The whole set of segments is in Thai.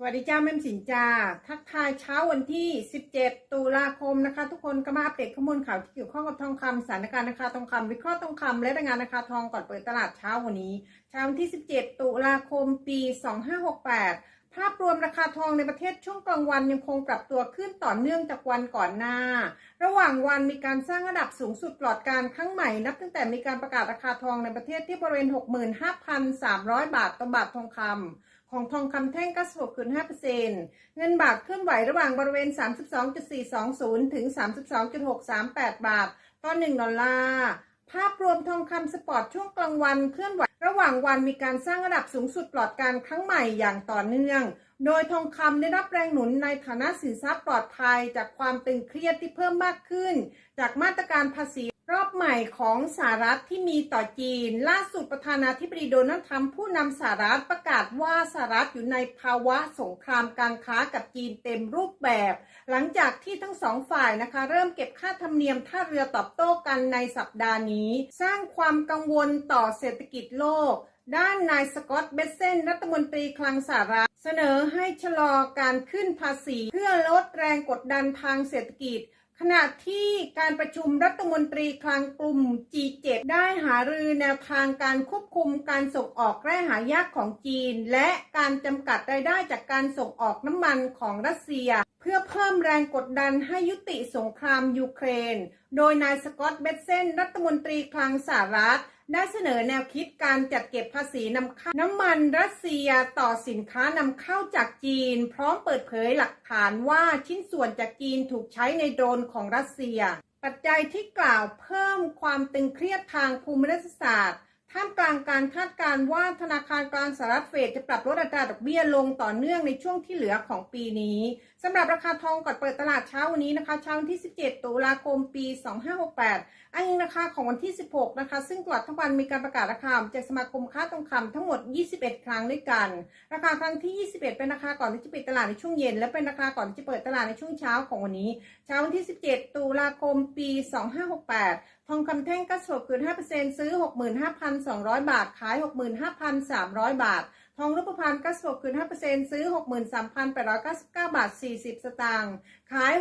สวัสดีเจ้าแม่สินจ้าทักทายเช้าวันที่ 17 ตุลาคมนะคะ ทุกคนก็มาอัปเดตข้อมูลข่าวที่เกี่ยวข้องกับทองคำสถานการณ์ราคาทองคำวิเคราะห์ทองคำและรายงานราคาทองก่อนเปิดตลาดเช้าวันนี้ เช้าวันที่ 17 ตุลาคมปี 2568 ภาพรวมราคาทองในประเทศช่วงกลางวันยังคงปรับตัวขึ้นต่อเนื่องจากวันก่อนหน้า ระหว่างวันมีการสร้างระดับสูงสุดปลอดการครั้งใหม่นับตั้งแต่มีการประกาศราคาทองในประเทศที่บริเวณ 65,300 บาทต่อบาททองคำ ของทองคำแท่ง96.5%เงินบาทเคลื่อนไหวระหว่างบริเวณ 32.420 ถึง 32.638 บาท ต่อ 1 ดอลลาร์ ภาพรวมทองคำสปอร์ตช่วงกลางวันเคลื่อนไหวระหว่างวันมีการสร้างระดับสูงสุดปลอดการครั้งใหม่อย่างต่อเนื่อง โดยทองคำได้รับแรงหนุนในฐานะสินทรัพย์ปลอดภัยจากความตึงเครียดที่เพิ่มมากขึ้น จากมาตรการภาษี รอบใหม่ของสหรัฐที่มีต่อจีน ล่าสุดประธานาธิบดีโดนัลด์ทรัมป์ผู้นำสหรัฐประกาศว่าสหรัฐอยู่ในภาวะสงครามการค้ากับจีนเต็มรูปแบบ หลังจากที่ทั้งสองฝ่ายนะคะ เริ่มเก็บค่าธรรมเนียมท่าเรือตอบโต้กันในสัปดาห์นี้ สร้างความกังวลต่อเศรษฐกิจโลก ด้านนายสกอตต์เบสเซนรัฐมนตรีคลังสหรัฐ เสนอให้ชะลอการขึ้นภาษี เพื่อลดแรงกดดันทางเศรษฐกิจ ขณะที่การประชุมรัฐมนตรีคลังกลุ่ม G7 ได้หารือแนวทางการควบคุมการส่งออกแร่หายากของจีน และการจำกัดรายได้จากการส่งออกน้ำมันของรัสเซียเพื่อเพิ่มแรงกดดันให้ยุติสงครามยูเครน โดยนายสกอตต์เบสเซนรัฐมนตรีคลังสหรัฐ ได้เสนอแนวคิดการจัดเก็บภาษีนำเข้าน้ำมันรัสเซียต่อสินค้านำเข้าจากจีน พร้อมเปิดเผยหลักฐานว่าชิ้นส่วนจากจีนถูกใช้ในโดรนของรัสเซีย ปัจจัยที่กล่าวเพิ่มความตึงเครียดทางภูมิรัฐศาสตร์ ท่ามกลางการคาดการณ์ว่าธนาคารกลางสหรัฐเฟดจะปรับลดอัตราดอกเบี้ยลงต่อเนื่องในช่วงที่เหลือของปีนี้สำหรับราคาทองก่อนเปิดตลาดเช้าวันนี้นะคะเช้าวันที่ 17 ตุลาคมปี 2568อ้างอิงราคาของวันที่ 16 นะคะ ซึ่งตลอดทั้งวันมีการประกาศราคาจากสมาคมค้าทองคำทั้งหมด 21 ครั้งด้วยกัน ราคาครั้งที่ 21 เป็นราคาก่อนที่จะปิดตลาดในช่วงเย็น และเป็นราคาก่อนที่จะเปิดตลาดในช่วงเช้าของวันนี้ เช้าวันที่ 17 ตุลาคมปี 2568 ทองคำแท่งก็สดคืน5%ซื้อ 65,200 บาท ขาย 65,300 บาท ทองรูปพรรณก็สดคืน5%ซื้อ 63,899 บาท 40 สตางค์ขาย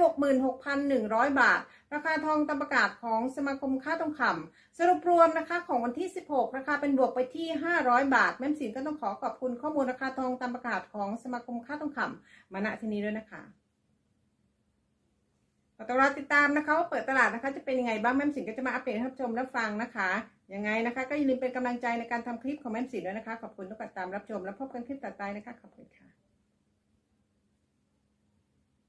66,100 บาท ราคาทองตามประกาศของสมาคมค้าทองคำสรุปรวมนะคะของวันที่ 16 ราคาเป็นบวกไปที่ 500 บาท แม่สินก็ต้องขอขอบคุณข้อมูลราคาทองตามประกาศของสมาคมค้าทองคำมาณที่นี้ด้วยนะคะ ต้องรอติดตามนะคะว่าเปิดตลาดนะคะจะเป็นยังไงบ้างแม่สินก็จะมาอัปเดตให้ท่านชมรับฟังนะคะยังไงนะคะ ก็อย่าลืมเป็นกำลังใจในการทำคลิปของแม่สินด้วยนะคะ ขอบคุณทุกการตามรับชม และพบกันคลิปต่อไปนะคะขอบคุณค่ะ